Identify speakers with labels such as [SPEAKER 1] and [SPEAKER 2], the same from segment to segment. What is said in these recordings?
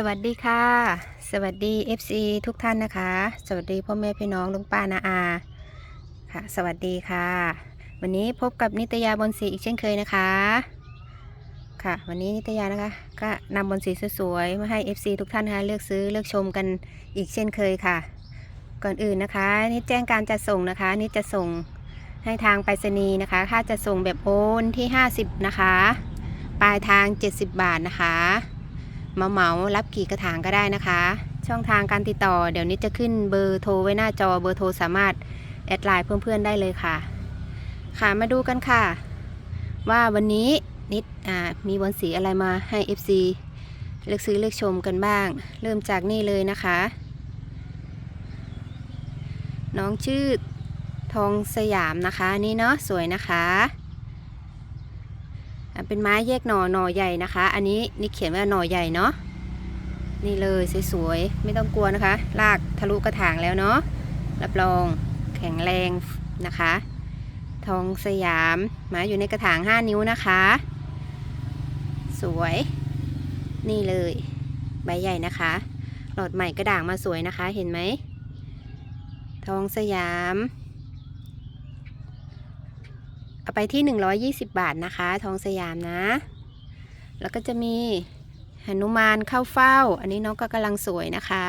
[SPEAKER 1] สวัสดีค่ะ สวัสดี FC ทุกท่านนะคะ สวัสดีพ่อแม่พี่น้องลุงป้านาอาค่ะ สวัสดีค่ะ วันนี้พบกับนิตยาบนสีอีกเช่นเคยนะคะ ค่ะ วันนี้นิตยานะคะ ก็นำบนสีสวยๆมาให้ FC ทุกท่านนะคะเลือกซื้อเลือกชมกันอีกเช่นเคยค่ะ ก่อนอื่นนะคะนิดแจ้งการจัดส่งนะคะนิดจะส่งให้ทางไปรษณีย์นะคะ ค่าจะส่งแบบโอนที่ 50 นะคะ ปลายทาง 70 บาทนะคะ มาเหมารับกี่กระถางก็ได้นะคะ ช่องทางการติดต่อ เดี๋ยวนี้จะขึ้นเบอร์โทรไว้หน้าจอเบอร์โทรสามารถแอดไลน์เพื่อนๆได้เลยค่ะ ค่ะมาดูกันค่ะ ว่าวันนี้นิดอ่ามีบอลสีอะไรมาให้ FC เลือกซื้อเลือกชมกันบ้าง เริ่มจากนี่เลยนะคะ น้องชื่อทองสยามนะคะนี่เนาะสวยนะคะ เป็นไม้แยกหน่อหน่อใหญ่นะคะ อันนี้นี่เขียนว่าหน่อใหญ่เนาะนี่เลยสวยๆไม่ต้องกลัวนะคะลากทะลุกระถางแล้วเนาะรับรองแข็งแรงนะคะ ทองสยามไม้อยู่ในกระถาง 5 นิ้วนะคะ สวย นี่เลยใบใหญ่นะคะ หลอดใหม่กระด่างมาสวยนะคะเห็นไหมทองสยาม เอาไปที่ 120 บาทนะคะ ทองสยามนะ แล้วก็จะมีหนุมานเข้าเฝ้า อันนี้น้องก็กำลังสวยนะคะ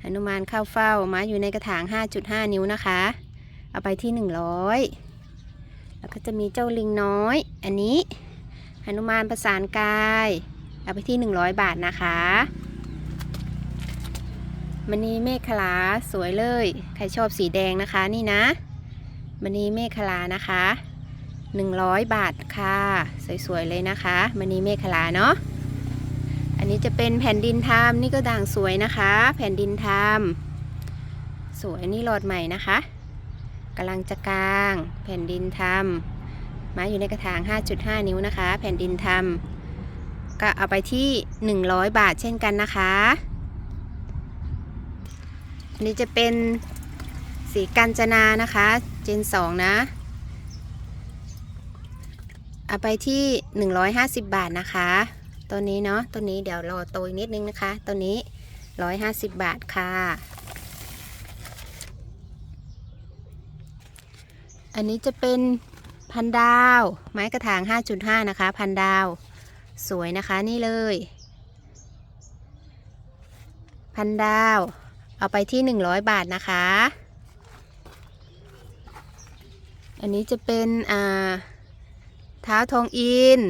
[SPEAKER 1] หนุมานเข้าเฝ้ามาอยู่ในกระถาง 5.5 นิ้วนะคะ เอาไปที่ 100 แล้วก็จะมีเจ้าลิงน้อย อันนี้หนุมานประสานกาย เอาไปที่ 100 บาทนะคะมณีเมฆขลาสวยเลย ใครชอบสีแดงนะคะนี่นะมณีเมฆขลานะคะ 100 บาทค่ะ สวยๆเลยนะคะมณีเมฆลาเนาะอันนี้จะเป็นแผ่นดินทามนี่ก็ด่างสวยนะคะ แผ่นดินทามสวยนี่หลอดใหม่นะคะกำลังจะกลาง แผ่นดินทามมาอยู่ในกระถาง 5.5 นิ้วนะคะ แผ่นดินทามก็เอาไปที่ 100 บาทเช่นกันนะคะอันนี้จะเป็นสีกัญจนานะคะ เจน 2 นะ เอาไปที่ 150 บาทนะคะ ตัวนี้เนาะตัวนี้เดี๋ยวรอโตอีกนิดนึงนะคะ ตัวนี้ 150 บาทค่ะ อันนี้จะเป็นพันดาว ไม้กระถาง 5.5 นะคะ พันดาว สวยนะคะนี่เลย พันดาว เอาไปที่ 100 บาทนะคะ อันนี้จะเป็นอ่า ท้าทองอิน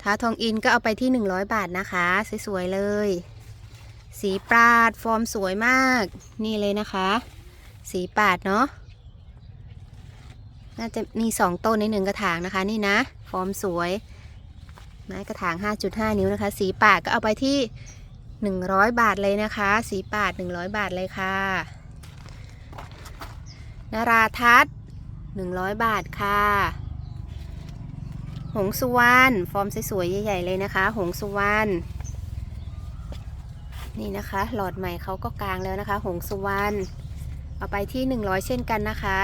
[SPEAKER 1] เท้าทองอินก็เอาไปที่ 100 บาทนะคะ สวยๆเลย สีปาดฟอร์มสวยมาก นี่เลยนะคะ สีปาดเนาะ น่าจะมีสองต้นในหนึ่งกระถางนะคะ นี่นะ ฟอร์มสวย ไม้กระถาง 5.5 นิ้วนะคะ สีปาดก็เอาไปที่ 100 บาทเลยนะคะ สีปาด 100 บาทเลยค่ะนาราทัศน์100 บาทค่ะ หงสุวรรณฟอร์มสวยๆใหญ่ ๆ เลยนะคะ หงสุวรรณนี่นะคะ หลอดใหม่เขาก็กลางแล้วนะคะ หงสุวรรณเอาไปที่ 100 เช่นกันนะคะ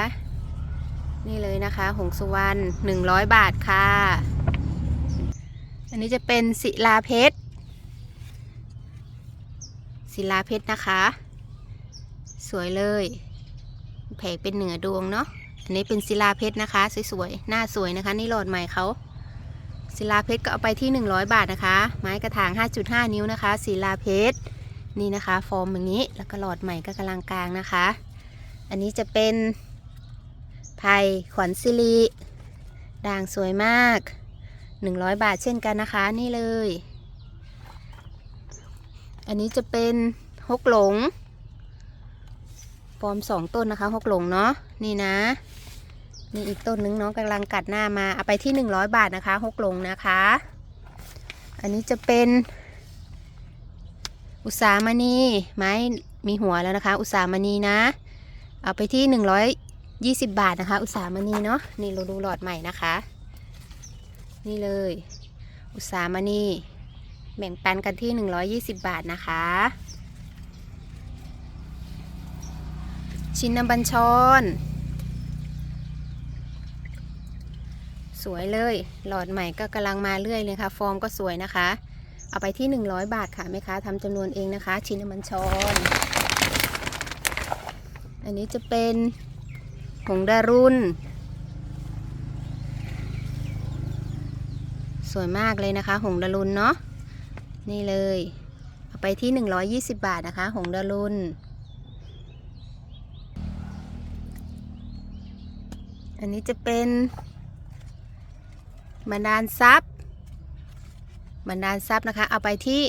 [SPEAKER 1] นี่เลยนะคะ หงสุวรรณ100 บาทค่ะ อันนี้จะเป็นศิลาเพชรศิลาเพชรนะคะ สวยเลย แผงเป็นเหนือดวงเนาะอันนี้เป็นศิลาเพชรนะคะ สวยๆหน้าสวยนะคะ นี่หลอดใหม่เขา ศิลาเพชรก็เอาไปที่ 100 บาทนะคะ ไม้กระถาง 5.5 นิ้วนะคะ ศิลาเพชรนี่นะคะ ฟอร์มอย่างนี้แล้วก็หลอดใหม่ก็กำลังกลางนะคะ อันนี้จะเป็นไผ่ขวัญสิริด่างสวยมาก 100 บาทเช่นกันนะคะ นี่เลย อันนี้จะเป็นฮกหลงฟอร์มสองต้นนะคะฮกหลงเนาะนี่นะ นี่อีกต้นนึงเนาะกำลังกัดหน้ามาเอาไปที่100บาทนะคะฮกลงนะคะ อันนี้จะเป็น อุสามณีไม้มีหัวแล้วนะคะ อุสามณีนะ เอาไปที่120บาทนะคะ อุสามณีเนาะนี่เราดูหลอดใหม่นะคะ นี่เลย อุสามณีแบ่งปันกันที่120บาทนะคะชินนบัญชร สวยเลย หลอดใหม่ก็กำลังมาเรื่อยเลยค่ะ ฟอร์มก็สวยนะคะ เอาไปที่ 100 บาทค่ะแม่ค้าทำจำนวนเองนะคะ ชิ้นมันชอนอันนี้จะเป็นหงดารุนสวยมากเลยนะคะ หงดารุนเนาะนี่เลย เอาไปที่ 120 บาทนะคะ หงดารุนอันนี้จะเป็น บันดาลทรัพย์ บันดาลทรัพย์นะคะ เอาไปที่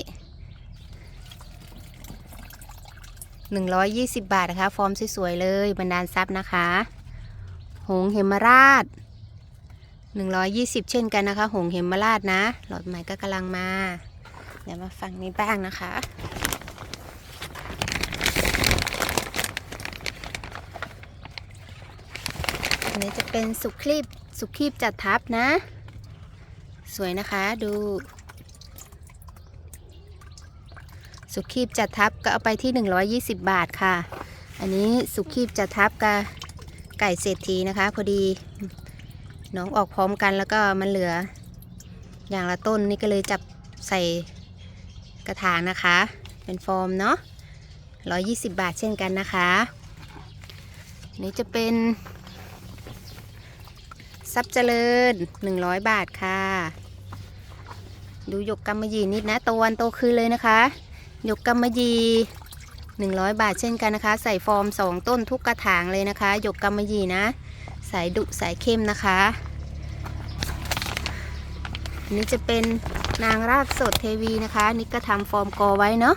[SPEAKER 1] 120 บาทนะคะ ฟอร์มสวยๆเลย บันดาลทรัพย์นะคะ หงเหมราช 120 เช่นกันนะคะ หงเหมราชนะ หลอดใหม่ก็กำลังมา เดี๋ยวมาฟังนี้บ้างนะคะอันนี้จะเป็นสุคลีบสุคลีบจัดทับนะ สวยนะคะดู สุขีบจัดทับก็เอาไปที่ 120 บาทค่ะ อันนี้สุขีบจัดทับกับไก่เศรษฐีนะคะ พอดีน้องออกพร้อมกันแล้วก็มันเหลือ อย่างละต้นนี่ก็เลยจับใส่กระถางนะคะ เป็นฟอร์มเนาะ120 บาทเช่นกันนะคะนนี้จะเป็นทรัพย์เจริญ 100 บาทค่ะ ดูหยกกำมะหยี่นิดนะโตวันโตคืนเลยนะคะหยกกำมะหยี่100 บาทเช่นกันนะคะ ใส่ฟอร์ม 2 ต้นทุกกระถางเลยนะคะหยกกำมะหยี่นะ สายดุสายเข้มนะคะอันนี้จะเป็นนางรากสดเทวีนะคะนี่ก็ทำฟอร์มกอไว้เนาะ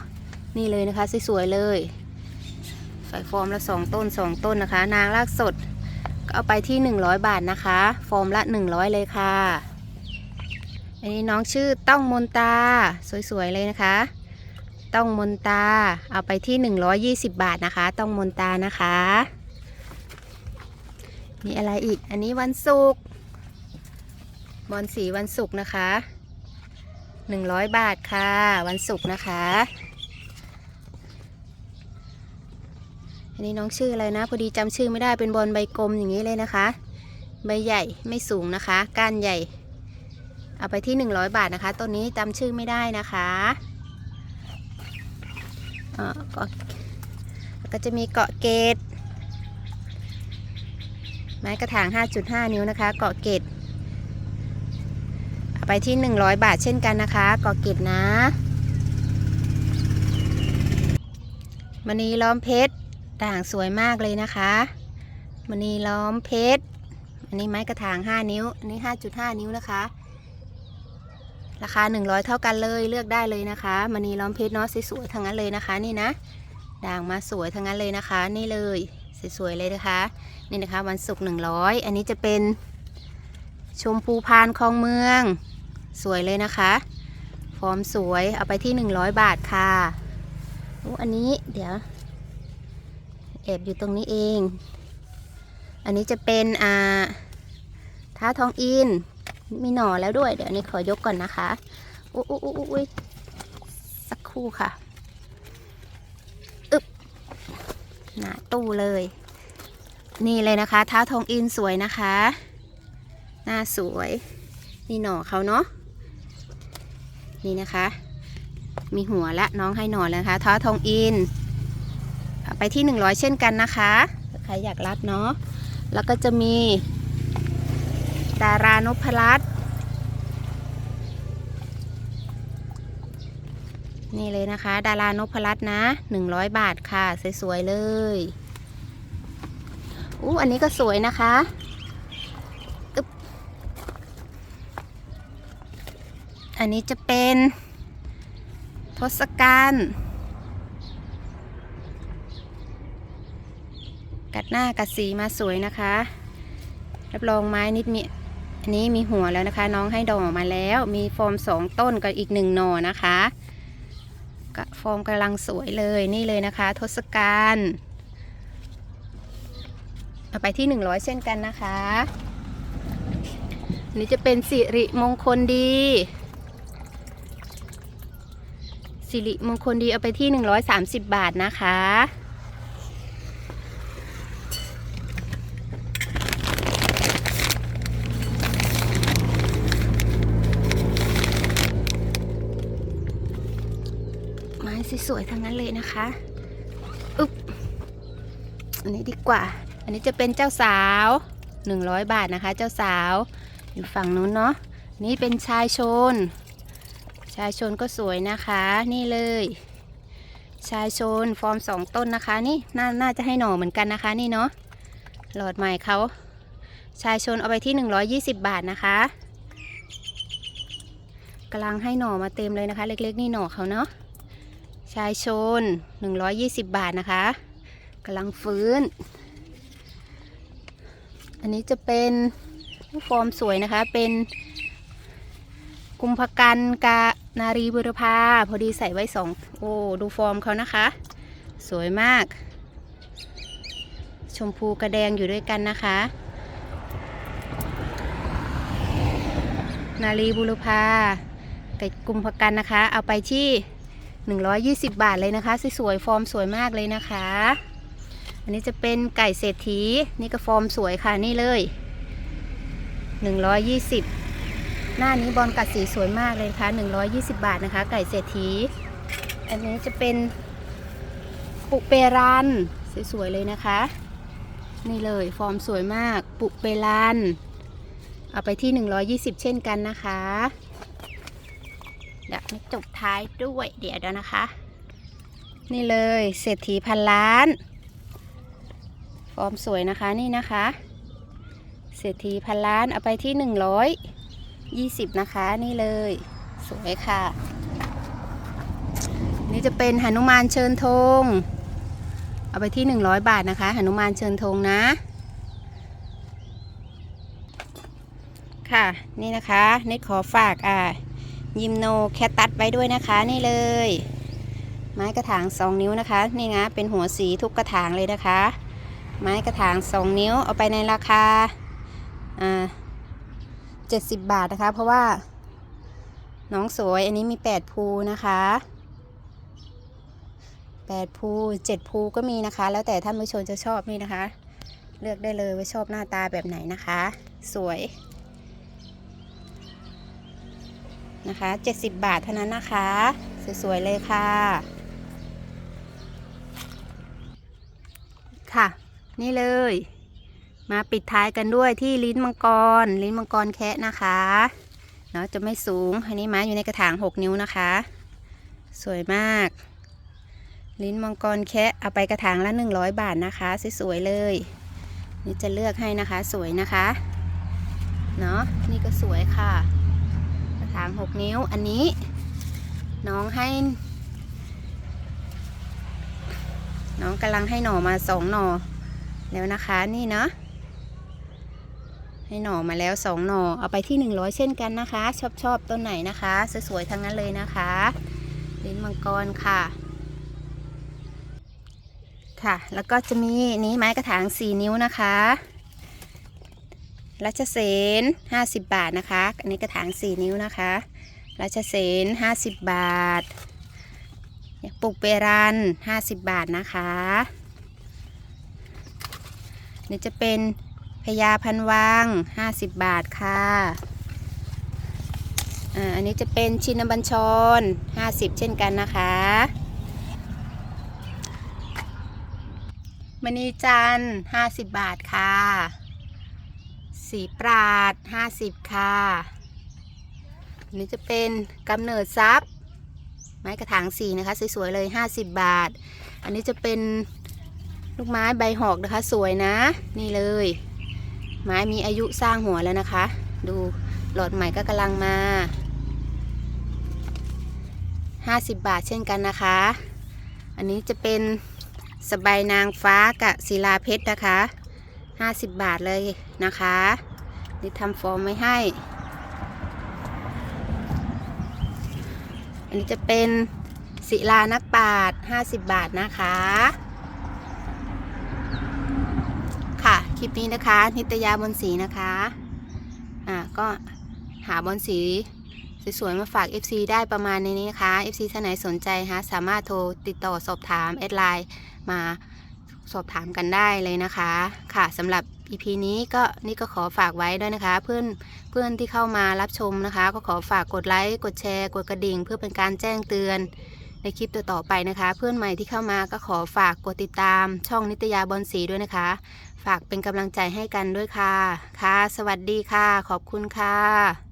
[SPEAKER 1] นี่เลยนะคะสวยๆเลยใส่ฟอร์มละ 2 ต้น 2 ต้นนะคะ นางรากสดก็เอาไปที่ 100 บาทนะคะ ฟอร์มละ 100 เลยค่ะ อันนี้น้องชื่อต้องมนตา สวยๆเลยนะคะ ต้องมนตา เอาไปที่ 120 บาทนะคะ ต้องมนตานะคะ มีอะไรอีก อันนี้วันศุกร์บอลสีวันศุกร์นะคะ 100 บาทค่ะ วันศุกร์นะคะ อันนี้น้องชื่ออะไรนะ พอดีจำชื่อไม่ได้เป็นบอลใบกลมอย่างนี้เลยนะคะ ใบใหญ่ไม่สูงนะคะ ก้านใหญ่ เอาไปที่ 100 บาทนะคะต้นนี้จำชื่อไม่ได้นะคะเอ่อก็ก็จะมีเกาะเกตไม้กระถาง 5.5 นิ้วนะคะ เกาะเกตเอาไปที่ 100 บาทเช่นกันนะคะ เกาะเกตนะมณีล้อมเพชรด่างสวยมากเลยนะคะมณีล้อมเพชร อันนี้ไม้กระถาง 5 นิ้ว อันนี้ 5.5 นิ้วนะคะ ราคา 100 เท่ากันเลยเลือกได้เลยนะคะมณีล้อมเพชรเนาะสวยๆทั้งนั้นเลยนะคะ นี่นะ ด่างมาสวยทั้งนั้นเลยนะคะ นี่เลยสวยๆเลยนะคะ นี่นะคะ วันศุกร์100 อันนี้จะเป็นชมพูพานคลองเมือง สวยเลยนะคะ ฟอร์มสวยเอาไปที่ 100 บาทค่ะอู้อันนี้เดี๋ยวแอบอยู่ตรงนี้เอง อันนี้จะเป็นอ่าท้าทองอิน มีหน่อแล้วด้วย เดี๋ยวนี้ขอยกก่อนนะคะอุ้ยอุ้ยอุ้ยสักครู่ค่ะอึบหนาตู้เลย นี่เลยนะคะท้าทองอินสวยนะคะ หน้าสวย นี่หน่อเขาเนาะนี่นะคะ มีหัวและน้องให้หน่อแล้วนะคะท้าทองอิน ไปที่ 100 เช่นกันนะคะ ใครอยากรับเนาะแล้วก็จะมีารานพรัตน์นี่เลยนะคะ ดารานพรัตน์นะ100บาทค่ะ สวยๆเลยอู้อันนี้ก็สวยนะคะอันนี้จะเป็นทศกัณฐ์กัดหน้ากัดสีมาสวยนะคะ รับรองไม้นิดมี อันนี้มีหัวแล้วนะคะ น้องให้ดอกออกมาแล้ว มีฟอร์มสองต้นกับอีกหนึ่งหน่อนะคะกฟอร์มกำลังสวยเลยนี่เลยนะคะ ทศกัณฐ์เอาไปที่ 100 เช่นกันนะคะอันนี้จะเป็นสิริมงคลดี สิริมงคลดีเอาไปที่ 130 บาทนะคะ สวยๆทั้งนั้นเลยนะคะอึ๊บอันนี้ดีกว่า อันนี้จะเป็นเจ้าสาว 100 บาทนะคะ เจ้าสาวอยู่ฝั่งนู้นเนาะนี่เป็นชายชน ชายชนก็สวยนะคะ นี่เลย ชายชนฟอร์มสองต้นนะคะ นี่นาน่าจะให้หน่อเหมือนกันนะคะ นี่เนาะหลอดใหม่เขาชายชนเอาไปที่ 120 บาทนะคะกำลังให้หน่อมาเต็มเลยนะคะ เล็กๆ นี่หน่อเขาเนาะ ชายชน 120 บาทนะคะกำลังฟื้น อันนี้จะเป็นฟอร์มสวยนะคะ เป็นกุมภกันกานารีบุรพาพอดีใส่ไว้สองโอ้ดูฟอร์มเขานะคะ สวยมาก ชมพูกระแดงอยู่ด้วยกันนะคะ นารีบุรพากับกุมภกันนะคะ เอาไปที่ 120 บาทเลยนะคะ สวยๆฟอร์มสวยมากเลยนะคะ อันนี้จะเป็นไก่เศรษฐีนี่ก็ฟอร์มสวยค่ะนี่เลย 120 หน้านี้บอลกัดสีสวยมากเลยค่ะ120 บาทนะคะ ไก่เศรษฐี อันนี้จะเป็นปุเปรันสวยๆเลยนะคะ นี่เลยฟอร์มสวยมากปุเปรันเอาไปที่ 120 เช่นกันนะคะ เดี๋ยวไม่จบท้ายด้วยเดี๋ยวเดี๋ยวนะคะ นี่เลยเศรษฐีพันล้านฟอร์มสวยนะคะนี่นะคะ เศรษฐีพันล้านเอาไปที่120นะคะนี่เลย สวยค่ะ นี่จะเป็นหนุมานเชิญธงเอาไปที่100บาทนะคะหนุมานเชิญธงนะค่ะ นี่นะคะนิดขอฝากอ่า ยิมโนแคตตัสไว้ด้วยนะคะนี่เลย ไม้กระถาง 2 นิ้วนะคะ นี่นะเป็นหัวสีทุกกระถางเลยนะคะ ไม้กระถาง 2 นิ้วเอาไปในราคาอ่า70บาทนะคะ เพราะว่า น้องสวยอันนี้มี8ภูนะคะ8ภู7ภูก็มีนะคะ แล้วแต่ท่านผู้ชมจะชอบนี่นะคะ เลือกได้เลยว่าชอบหน้าตาแบบไหนนะคะ สวย นะคะ 70 บาทเท่านั้นนะคะ สวยๆเลยค่ะ ค่ะ นี่เลย มาปิดท้ายกันด้วยที่ลิ้นมังกร ลิ้นมังกรแคะนะคะเนาะจะไม่สูง อันนี้ไม้อยู่ในกระถาง 6 นิ้วนะคะ สวยมาก ลิ้นมังกรแคะเอาไปกระถางละ 100 บาทนะคะ สวยๆเลย นี่จะเลือกให้นะคะ สวยนะคะ เนาะนี่ก็สวยค่ะกระ ถาง6นิ้วอันนี้ น้องให้ น้องกำลังให้หน่อมาสองหน่อแล้วนะคะนี่เนาะให้หน่อมาแล้วสองหน่อเอาไปที่100เช่นกันนะคะ ชอบชอบต้นไหนนะคะสวยๆทั้งนั้นเลยนะคะลิ้นมังกรค่ะ ค่ะ แล้วก็จะมีนี้ไม้กระถาง4นิ้วนะคะ รัชเสน50 บาทนะคะ อันนี้กระถาง 4 นิ้วนะคะ รัชเสน50 บาทปลูกเปรัน50 บาทนะคะนี่จะเป็นพญาพันวัง50 บาทค่ะอ่าอันนี้จะเป็นชินบัญชร 50 เช่นกันนะคะมณีจันทร์50 บาทค่ะ สีปราด50ค่ะอันนี้จะเป็นกำเนิดทรัพย์ไม้กระถางสีนะคะ สวยๆเลย 50 บาท อันนี้จะเป็นลูกไม้ใบหอกนะคะ สวยนะ นี่เลย ไม้มีอายุสร้างหัวแล้วนะคะ ดูหลอดใหม่ก็กำลังมา 50 บาทเช่นกันนะคะ อันนี้จะเป็นสบายนางฟ้ากับศิลาเพชรนะคะ 50 บาทเลยนะคะ นี่ทำฟอร์มไว้ให้ อันนี้จะเป็นศิลานักปราชญ์50 บาทนะคะ ค่ะ คลิปนี้นะคะ นิตยาบนสีนะคะ อ่า ก็หาบนสีสวยๆมาฝาก FC ได้ประมาณนี้นะคะ FC ท่านไหนสนใจฮะสามารถโทรติดต่อสอบถามแอดไลน์มา สอบถามกันได้เลยนะคะ ค่ะสำหรับ EP นี้ก็นี่ก็ขอฝากไว้ด้วยนะคะ เพื่อนเพื่อนที่เข้ามารับชมนะคะ ก็ขอฝากกดไลค์กดแชร์กดกระดิ่ง เพื่อเป็นการแจ้งเตือนในคลิปต่อๆไปนะคะ เพื่อนใหม่ที่เข้ามาก็ขอฝากกดติดตาม ช่องนิตยาบอลสีด้วยนะคะ ฝากเป็นกำลังใจให้กันด้วยค่ะค่ะ สวัสดีค่ะ ขอบคุณค่ะ